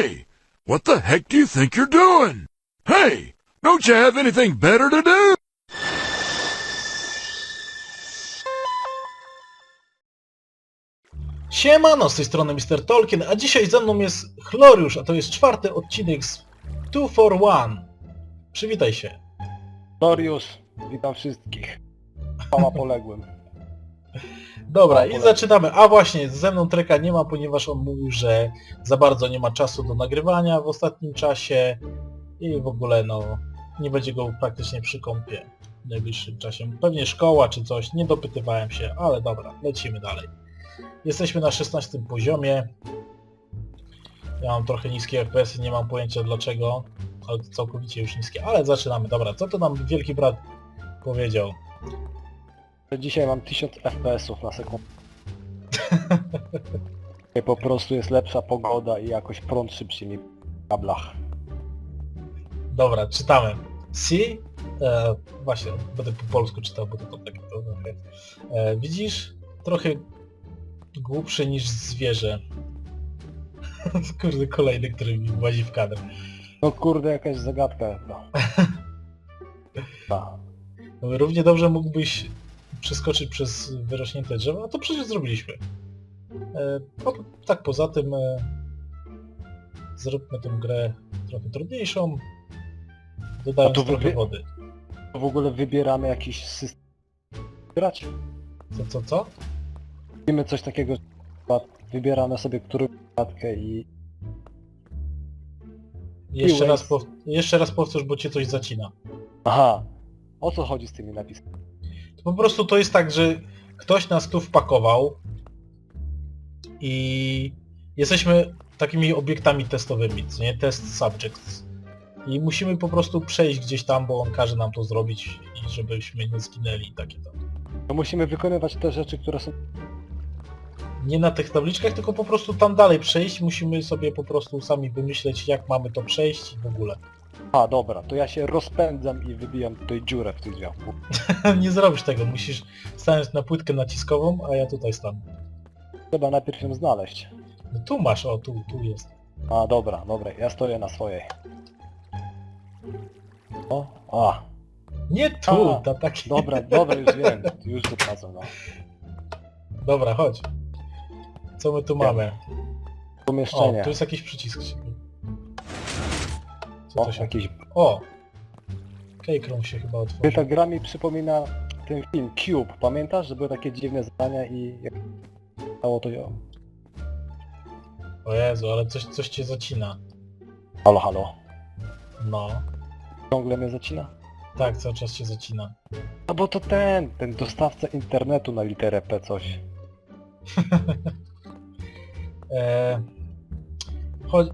Hey, what the heck do you think you're doing? Hey, don't you have anything better to do? Siemano, z tej strony Mr. Tolkien, a dzisiaj ze mną jest Chloriusz, a to jest czwarty odcinek z 2 for 1. Przywitaj się. Doriusz, witam wszystkich. Chwała poległym. Dobra, i zaczynamy. A właśnie, ze mną Treka nie ma, ponieważ on mówił, że za bardzo nie ma czasu do nagrywania w ostatnim czasie i w ogóle no, nie będzie go praktycznie przy kąpie w najbliższym czasie. Pewnie szkoła czy coś, nie dopytywałem się, ale dobra, lecimy dalej. Jesteśmy na 16 poziomie. Ja mam trochę niskie FPS, nie mam pojęcia dlaczego, ale całkowicie już niskie, ale zaczynamy. Dobra, co to nam wielki brat powiedział? Dzisiaj mam 1000 FPS-ów na sekundę. Po prostu jest lepsza pogoda i jakoś prąd szybciej mi w kablach. Dobra, czytamy. Si, e, właśnie, będę po polsku czytał, bo to, to takie to. E, widzisz? Trochę głupszy niż zwierzę. Kurde, kolejny, który mi włazi w kadr. No kurde, jakaś zagadka. Tak. No, Równie dobrze mógłbyś przeskoczyć przez wyrośnięte drzewo, a to przecież zrobiliśmy. E, po, tak poza tym e, zróbmy tę grę trochę trudniejszą, dodając A tu trochę wy- wody. W ogóle wybieramy jakiś system. Grać? Co, co, co? Robimy coś takiego, że wybieramy sobie którą zagadkę i Jeszcze Piłeś. raz, pow... jeszcze raz powtórz, bo cię coś zacina. Aha, o co chodzi z tymi napisami? To po prostu to jest tak, że ktoś nas tu wpakował i jesteśmy takimi obiektami testowymi, co nie? Test subjects. I musimy po prostu przejść gdzieś tam, bo on każe nam to zrobić i żebyśmy nie zginęli i takie tam. No musimy wykonywać te rzeczy, które są... Nie na tych tabliczkach, tylko po prostu tam dalej przejść. Musimy sobie po prostu sami wymyśleć, jak mamy to przejść i w ogóle. A, dobra, to ja się rozpędzam i wybijam tutaj dziurę w tym drzwiach. nie zrobisz tego, musisz stanąć na płytkę naciskową, a ja tutaj stanę. Trzeba najpierw ją znaleźć. No tu masz, o tu, tu jest. A, dobra, dobra, ja stoję na swojej. O, a, Nie tu, A, ta taki. dobra, dobra, już wiem, już wychodzę, no. Dobra, chodź. Co my tu mamy? O, Pomieszczenie. tu jest jakiś przycisk. Co O, to się... jakiś... O! Cake się chyba Ty otworzył. ta gra mi przypomina ten film Cube, pamiętasz, że były takie dziwne zadania i jak stało to ją. O Jezu, ale coś, coś cię zacina. Halo, halo. No. Ciągle mnie zacina? Tak, cały czas cię zacina. No bo to ten, ten dostawca internetu na literę P coś. Eee... Chodź...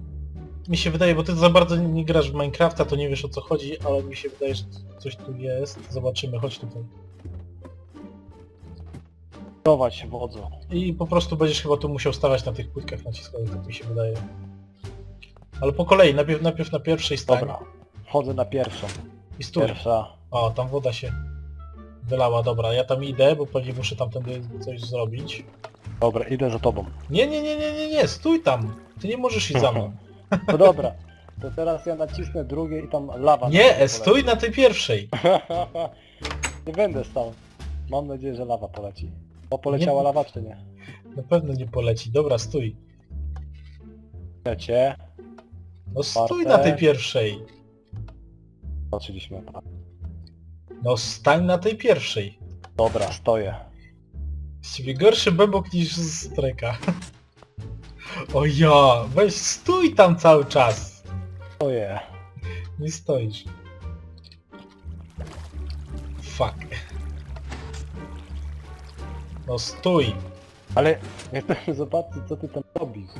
Mi się wydaje, bo ty za bardzo nie, grasz w Minecrafta, to nie wiesz o co chodzi, ale mi się wydaje, że coś tu jest. Zobaczymy, chodź tutaj. Prowadź wodzo. I po prostu będziesz chyba tu musiał stawać na tych płytkach naciskowych, tak mi się wydaje. Ale po kolei, najpierw, najpierw na pierwszej stań Dobra, wchodzę na pierwszą. i stój. Pierwsza. O, tam woda się wylała, dobra, ja tam idę, bo pewnie muszę tamtędy coś zrobić. Dobra, idę za tobą. Nie, nie, nie, nie, nie, nie, stój tam! Ty nie możesz iść za mną. No dobra, to teraz ja nacisnę drugie i tam lawa. Nie, stój na tej pierwszej! nie będę stał. Mam nadzieję, że lawa poleci. Bo poleciała Nie- lawa czy nie? Na pewno nie poleci, dobra, stój. Lecie. No stój na tej pierwszej. Zobaczyliśmy. No stań na tej pierwszej. Dobra, stoję. Z ciebie gorszy bebok niż z treka. O ja, weź stój tam cały czas. Stoję. Nie stoisz. Fuck. No stój. Ale ja chcę zobaczyć co ty tam robisz.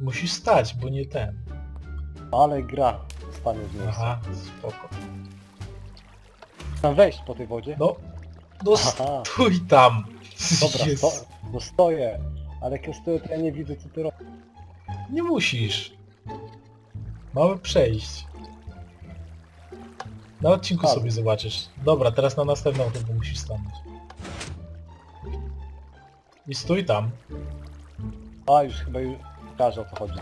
Musisz stać, bo nie ten. Ale gra stanie w miejscu. Aha, spoko. Tam wejść po tej wodzie? No, no Aha. stój tam. Dobra, sto, no stoję. Ale stoję, to ja nie widzę co ty robisz. Nie musisz. Mamy przejść. Na odcinku Ale. sobie zobaczysz. Dobra, teraz na następną chyba musisz stanąć. I stój tam. A, już chyba już... Pokażę o co chodzi.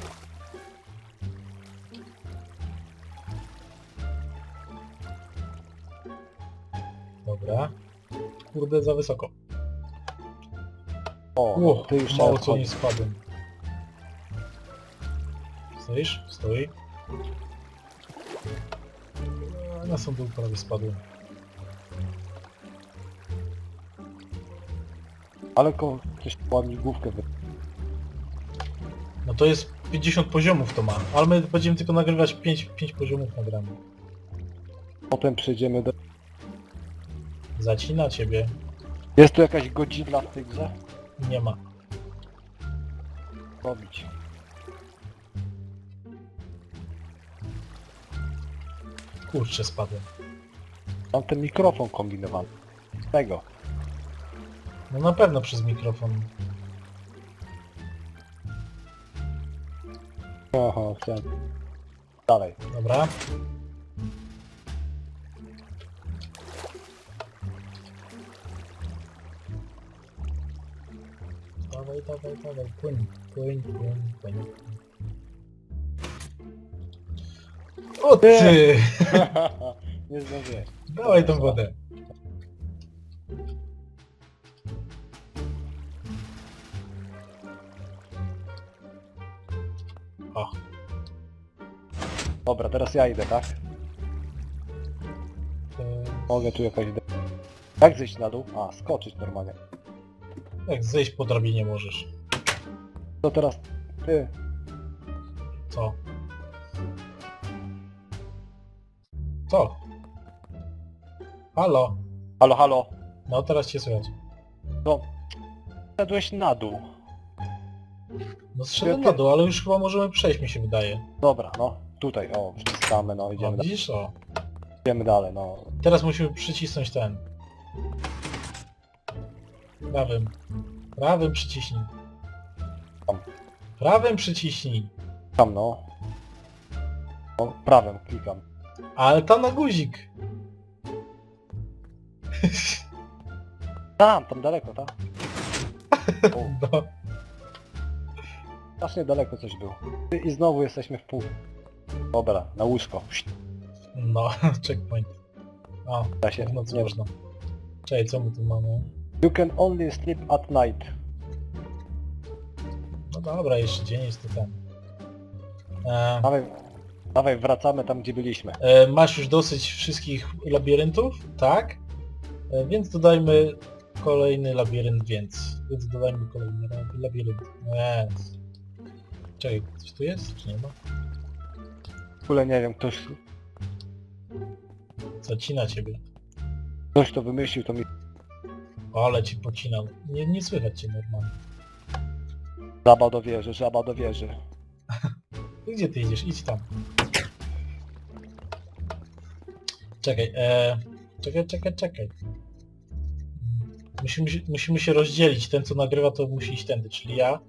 Dobra. Kurde, za wysoko. O, Uch, ty już mało co nie spadłem. Stoisz? Stoi. Na sam dół prawie spadłem. Ale ko... ktoś ładnie główkę wy... No to jest 50 poziomów to ma, ale my będziemy tylko nagrywać 5, 5 poziomów nagramy. Potem przejdziemy do... Zacina ciebie. Jest tu jakaś godzina w tej grze? Nie ma. Robić. Kurczę, spadłem. Mam ten mikrofon kombinowany. Z tego. No na pewno przez mikrofon. Aha, chciałem... Dalej. Dobra. Dawaj, dawaj, dawaj, płyń, płyń, płyń, płyń. O ty! Nie zdążyłeś. Dawaj tą wodę. O, Dobra, teraz ja idę, tak? Mogę tu jakaś... de- Jak zejść na dół? A, skoczyć normalnie. Jak zejść po drabinie możesz. To teraz ty. Co? Co? Halo? Halo, halo. No teraz cię słychać. No. Szedłeś na dół. No zszedłem na dół, ale już chyba możemy przejść mi się wydaje. Dobra, no. Tutaj, o, wciskamy, no, No, idziemy, da- widzisz? O. idziemy dalej, no. Teraz musimy przycisnąć ten. Prawym. Prawym przyciśnij. Tam. Prawym przyciśnij. Tam, no. O, prawym klikam. Ale tam na guzik. Tam, tam daleko, tak? O, No. strasznie daleko coś było. I znowu jesteśmy w pół. Dobra, na łóżko. No, checkpoint. O, Da się, nie, można. Czekaj, co my tu mamy? You can only sleep at night. No dobra, jeszcze dzień jest to ten. E, Dawaj, dawaj, wracamy tam, gdzie byliśmy. e, masz już dosyć wszystkich labiryntów? Tak? E, więc dodajmy kolejny labirynt, więc. Więc dodajmy kolejny lab- labirynt. Jest. Czekaj, coś tu jest? Czy nie ma? W ogóle nie wiem, ktoś, Zacina ciebie. ktoś to wymyślił, to mi ale ci pocinał. Nie, nie słychać cię normalnie. żaba do wieży, żaba do wieży. Gdzie ty idziesz? Idź tam. Czekaj, e... Czekaj, czekaj, czekaj. Musimy, się- musimy się rozdzielić. Ten, co nagrywa, to musi iść tędy, czyli ja.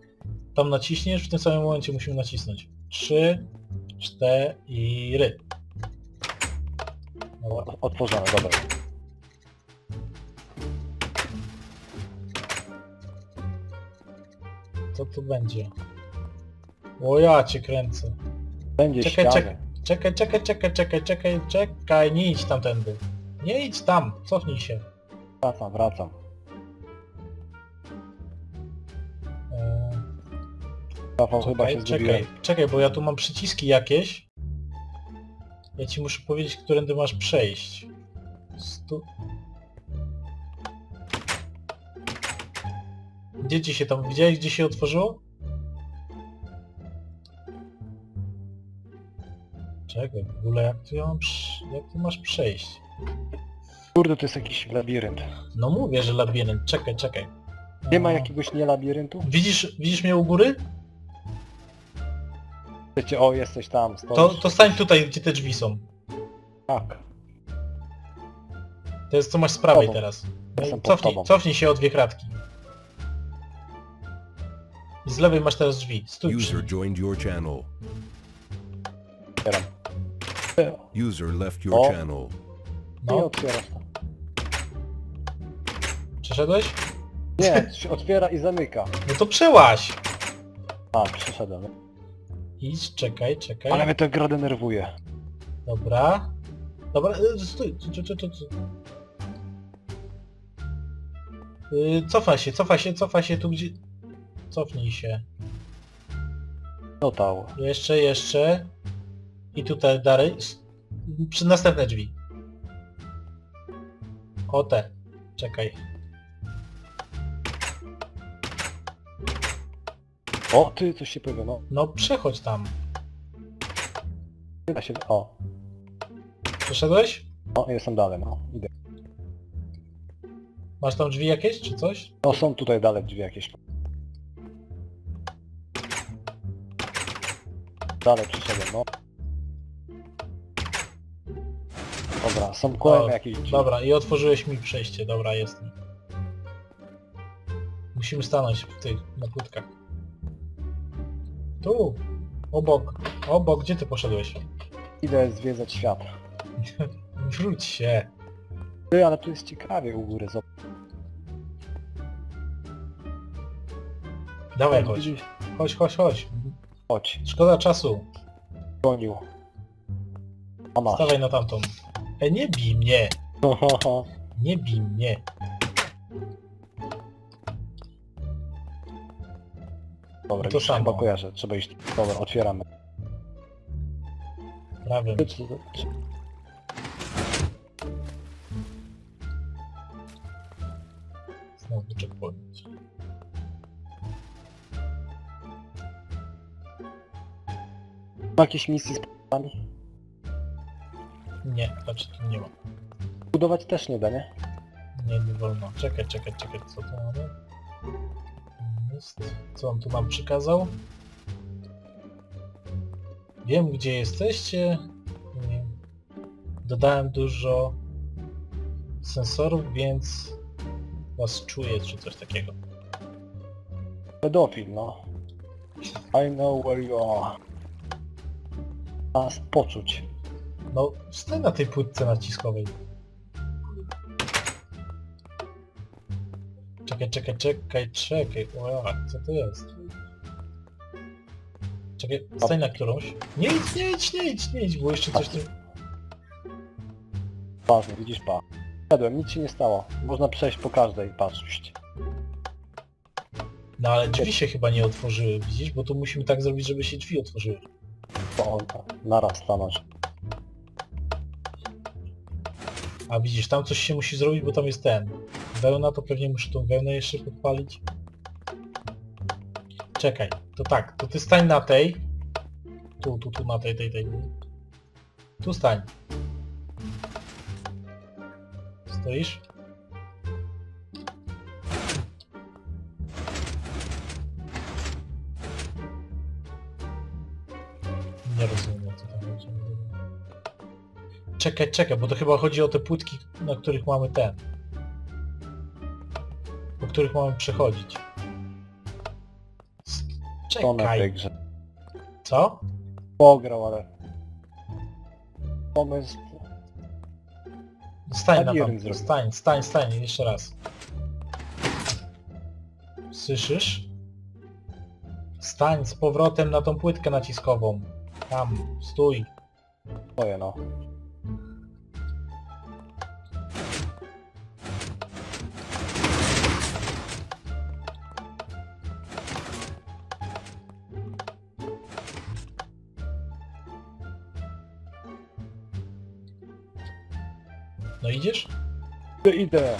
Tam naciśniesz, w tym samym momencie musimy nacisnąć. Trzy, cztery. Dobra. O- Otworzone, dobra. Co tu będzie? O ja cię kręcę. Będzie Czekaj, ściany. czekaj. Czekaj, czekaj, czekaj, czekaj, czekaj, czekaj, nie idź tamtędy. Nie idź tam, cofnij się. Wracam, wracam. Eee, Rafał chyba czekaj, się zgubiłem. czekaj, czekaj, bo ja tu mam przyciski jakieś. Ja ci muszę powiedzieć, którędy masz przejść. Stu... Gdzie ci się tam, widziałeś gdzie się otworzyło? Czekaj, w ogóle jak tu, przy- jak tu masz przejść? Kurde, to jest jakiś labirynt. No mówię, że labirynt, czekaj, czekaj. Nie ma jakiegoś nie labiryntu? Widzisz, widzisz mnie u góry? Wiecie, o, jesteś tam, stoisz. To, to stań tutaj, gdzie te drzwi są. Tak. To jest co masz z prawej Tobą. teraz. Jestem pod cofnij, tobą. cofnij się o dwie kratki. I z lewej masz teraz drzwi. Stój przy User joined your channel. Otwieram. User left your Oh. channel. Nie No, otwierasz to. przeszedłeś? Nie, się otwiera i zamyka. No to przełaź! A, przeszedłem. Idź, czekaj, czekaj. Ale mnie ta gra denerwuje. Dobra. Dobra, y, stój. Tu, tu, tu, tu, tu. Y, Cofaj się, cofaj się, cofaj się tu gdzie... Cofnij się. Dotał. Jeszcze, jeszcze. I tutaj dalej. S- Przy następne drzwi. O te. Czekaj. O, ty, coś się pojawiło, no. No przechodź tam. Da się... O, Przeszedłeś? o, jestem dalej, no. Idę. Masz tam drzwi jakieś, czy coś? No, są tutaj dalej drzwi jakieś. Dalej przeszedłem, no. Dobra, są O, jakieś drzwi. Dobra, i otworzyłeś mi przejście. Dobra, jestem. Musimy stanąć w tych, na płytkach. Tu. Obok. Obok, gdzie ty poszedłeś? Idę zwiedzać świat. Wróć się. Ty, ale tu jest ciekawie u góry, zobacz. Dawaj, chodź. widzisz? Chodź, chodź, chodź. Chodź, Szkoda czasu. gonił. A masz. Stawaj na tamtą. E, nie bij mnie. Nie bij mnie. Dobra, To już samo. chyba kojarzę, trzeba iść. Dobra, otwieramy. Prawym. Czy, czy, czy... Znowu checkpoint. Jakieś misje z p***ami? Nie, znaczy tu nie ma. Budować też nie da, nie? Nie, nie wolno. Czekaj, czekaj, czekaj, co tu mamy? Jest. Co on tu nam przykazał? Wiem, gdzie jesteście. Nie. Dodałem dużo sensorów, więc was czuję, czy coś takiego. Pedofil, no. I know where you are. Nas poczuć. No, stań na tej płytce naciskowej. Czekaj, czekaj, czekaj, czekaj. O, co to jest? Czekaj, stań na którąś. Nie idź, nie idź, nie idź, nie idź, bo jeszcze coś tu... Ważne, widzisz pa. Szedłem, nic się nie stało. Można przejść po każdej, patrzeć. No ale drzwi się chyba nie otworzyły, widzisz? Bo tu musimy tak zrobić, żeby się drzwi otworzyły. On naraz stanąć. A widzisz, tam coś się musi zrobić, bo tam jest ten. Wełna, to pewnie muszę tą wełnę jeszcze podpalić. Czekaj, to tak, to ty stań na tej. Tu, tu, tu, na tej, tej, tej. Tu stań. Stoisz? Czekaj, czekaj, bo to chyba chodzi o te płytki, na których mamy ten. Po których mamy przechodzić. S- To na tej Czekaj, grze. co? Pograł, ale... Pomysł... Stań na Labirynt tam. zrobił. Stań, stań, stań, jeszcze raz. Słyszysz? Stań z powrotem na tą płytkę naciskową. Tam, stój. Twoje, no. Idziesz? Idę, idę.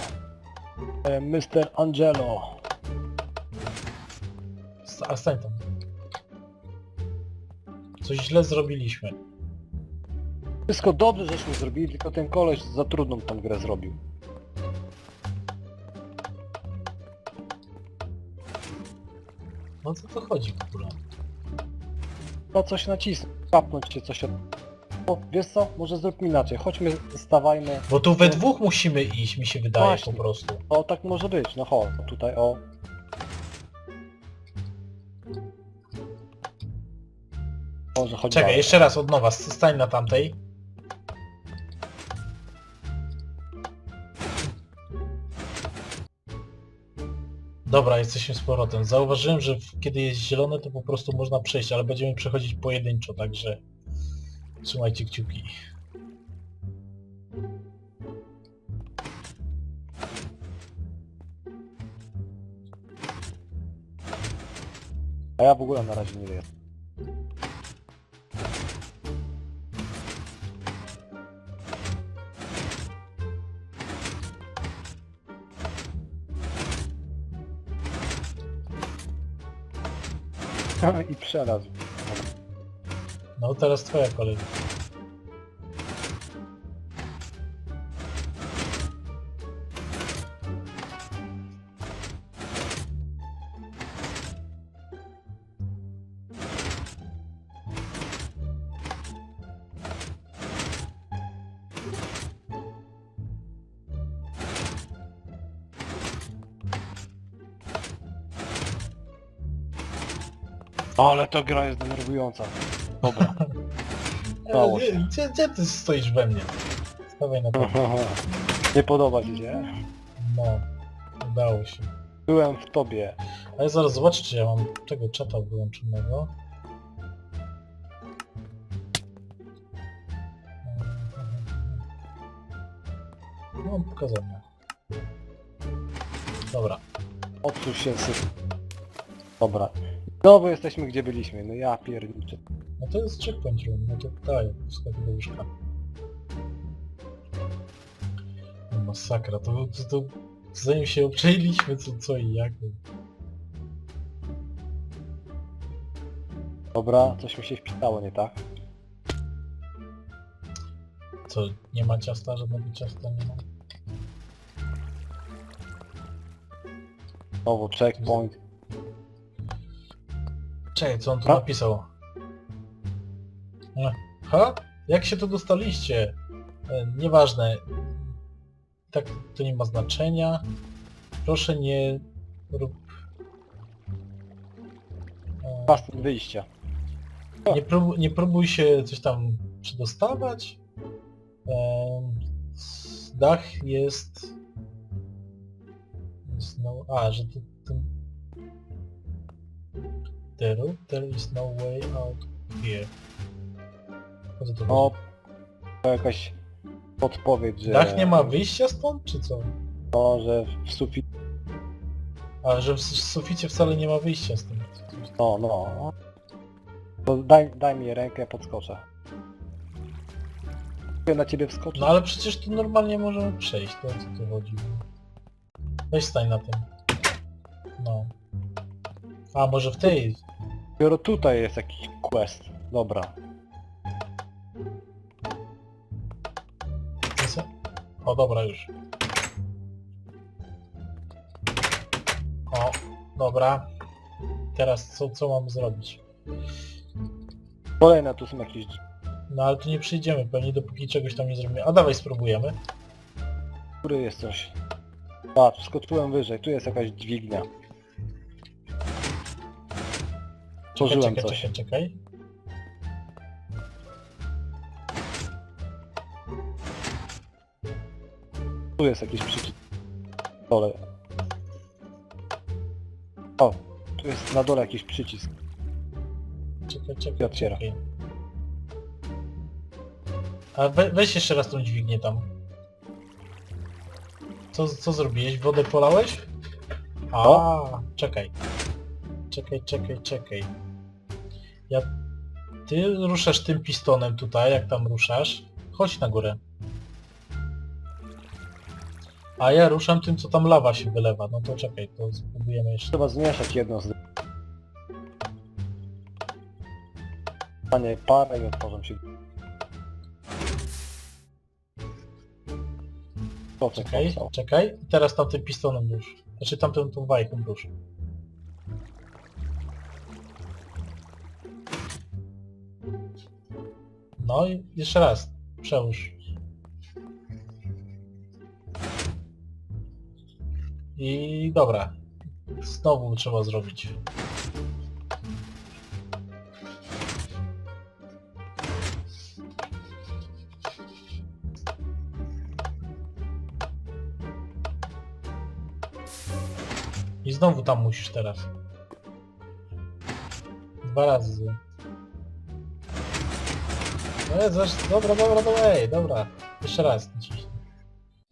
E, Mr. Angelo. A stań tam. Coś źle zrobiliśmy. Wszystko dobrze żeśmy zrobili, tylko ten koleś za trudną tą grę zrobił. No co to chodzi w ogóle? No coś nacisnąć, kapnąć się coś od... O, wiesz co? Może zróbmy inaczej. Chodźmy, stawajmy. Bo tu we dwóch musimy iść, mi się wydaje Właśnie. po prostu. O, tak może być. No chodź, tutaj o. Może chodź Czekaj, dalej. jeszcze raz od nowa, s- stań na tamtej. Dobra, jesteśmy z powrotem. Zauważyłem, że w- kiedy jest zielone, to po prostu można przejść, ale będziemy przechodzić pojedynczo, także trzymajcie kciuki. A ja w ogóle na razie nie wiem. I przelazł. No teraz twoja kolej. Ale ta gra jest denerwująca. Dobra. Udało E, się. Gdzie, gdzie ty stoisz we mnie? Stawaj na to. Nie podoba ci się? No, udało się. Byłem w tobie. Ale zaraz zobaczę, czy ja mam tego czata wyłączonego. No, pokazał mnie. Dobra. Odsuń się syf. Dobra. Znowu jesteśmy gdzie byliśmy. No ja pierniczę. No to jest checkpoint room, no to daj, wskakuj do łóżka. No masakra, to, to, to zanim się obczęliśmy co, co i jak. Dobra, coś mi się wpisało, nie tak? Co, nie ma ciasta, żadnego ciasta nie ma? Znowu checkpoint. Czekaj, co on tu Ha? napisał? E, Ha? Jak się tu dostaliście? E, nieważne. Tak, to nie ma znaczenia. Proszę nie rób... E, wyjścia. nie, prób, nie próbuj się coś tam przedostawać. Em, s- dach jest... no, a, że to, ten... There, there is no way out here. Co to No, to jakaś podpowiedź, że... Dach nie ma wyjścia stąd, czy co? No, że w sufit... A, że w s- suficie wcale nie ma wyjścia stąd. No, no. To daj, daj mi rękę, podskoczę. Ja na ciebie wskoczę. No ale przecież tu normalnie możemy przejść, to o co tu chodzi? Weź stań na tym. No. A, może w tej... Dopiero tutaj jest jakiś quest. Dobra. O, dobra, już. O, dobra. Teraz co, co mam zrobić? Kolejne tu są jakieś... No ale tu nie przyjdziemy pewnie, dopóki czegoś tam nie zrobimy. A dawaj spróbujemy. Góry jest coś. Patrz, skoczyłem wyżej. Tu jest jakaś dźwignia. Czekaj, coś. czekaj, czekaj. Tu jest jakiś przycisk. Dole. O, tu jest na dole jakiś przycisk. Czekaj, czekaj, otwiera. czekaj. A we, weź jeszcze raz tą dźwignię tam. Co, co zrobiłeś? Wodę polałeś? A, No. czekaj. Czekaj, czekaj, czekaj. Ja... Ty ruszasz tym pistonem tutaj, jak tam ruszasz. Chodź na górę. A ja ruszam tym, co tam lawa się wylewa. No to czekaj, to spróbujemy jeszcze. Trzeba zmieszać jedno z... Panie parę i otworzą się. To Czekaj, czekaj. I teraz tamtym pistonem rusz. Znaczy tamtym tą wajchą rusz. No i jeszcze raz. Przełóż. I dobra. Znowu trzeba zrobić. I znowu tam musisz teraz. Dwa razy. No jest, zaś- dobra, dobra, dobra, ej, dobra. Jeszcze raz naciśnij.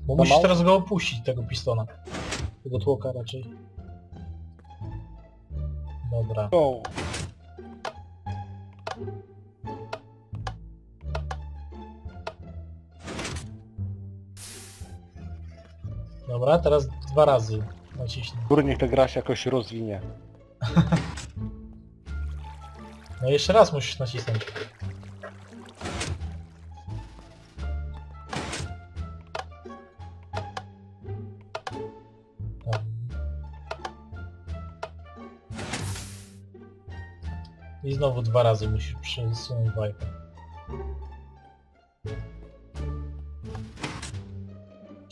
Bo musisz mało? teraz go opuścić, tego pistona. Tego tłoka raczej. Dobra. Go! Dobra, teraz dwa razy naciśnij. Góry niech ta gra się jakoś rozwinie. No i jeszcze raz musisz nacisnąć. Znowu dwa razy musisz przesunąć bajkę.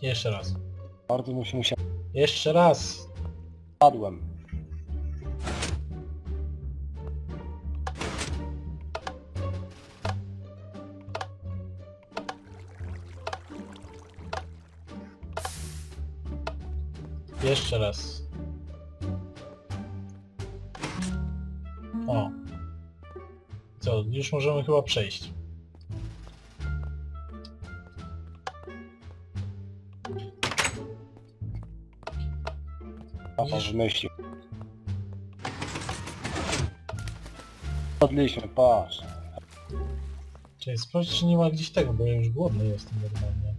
Jeszcze raz. Bardzo mu się musiał... Jeszcze raz. Padłem. Jeszcze raz. Już możemy chyba przejść. Papa Widzisz? wymyślił. Padliśmy, patrz. Czyli sprawdź, czy nie ma gdzieś tego, bo ja już głodny jestem normalnie.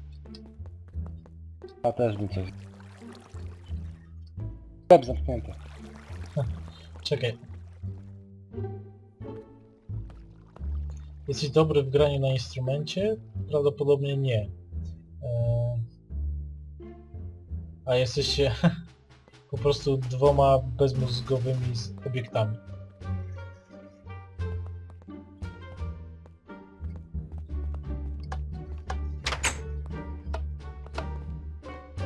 Ja też bym coś... Sklep zamknięty. Czekaj. Jesteś dobry w graniu na instrumencie? Prawdopodobnie nie. Eee... A jesteście po prostu dwoma bezmózgowymi obiektami.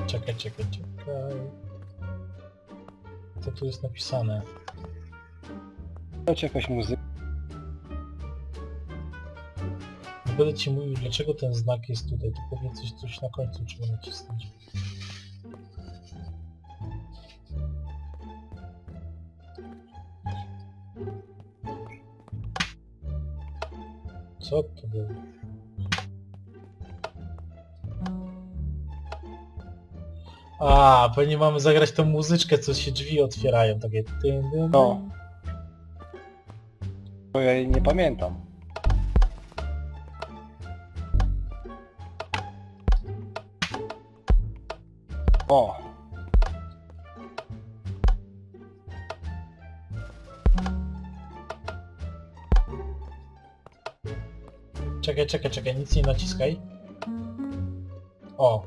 Czekaj, czekaj, czekaj. Co tu jest napisane? Leci jakaś muzyka. Będę ci mówił, dlaczego ten znak jest tutaj, to powiedz coś, coś na końcu trzeba nacisnąć. Co to było? A, pewnie mamy zagrać tą muzyczkę, co się drzwi otwierają, takie No. Ja jej nie pamiętam. O! Czekaj, czekaj, czekaj, nic nie naciskaj. O.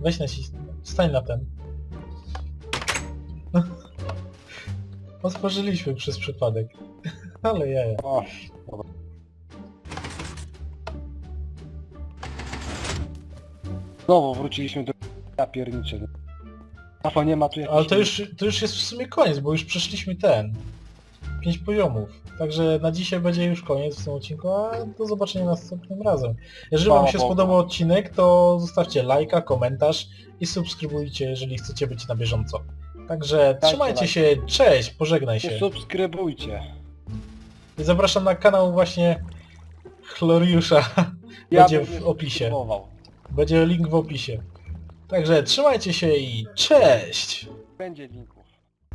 Weź nacisk... Stań na ten. Otworzyliśmy przez przypadek. Ale jaja. Dobra. Znowu wróciliśmy do... Ja pierniczę. Papa nie ma tu jakichś... Ale to już, to już jest w sumie koniec, bo już przeszliśmy ten. Pięć poziomów. Także na dzisiaj będzie już koniec w tym odcinku, a do zobaczenia następnym razem. Jeżeli Wam się spodobał odcinek, to zostawcie lajka, komentarz i subskrybujcie, jeżeli chcecie być na bieżąco. Także trzymajcie się, cześć, pożegnaj się. subskrybujcie. I zapraszam na kanał właśnie Chloriusza. Ja Będzie bym w nie opisie. subskrybował. Będzie link w opisie. Także trzymajcie się i cześć! Będzie.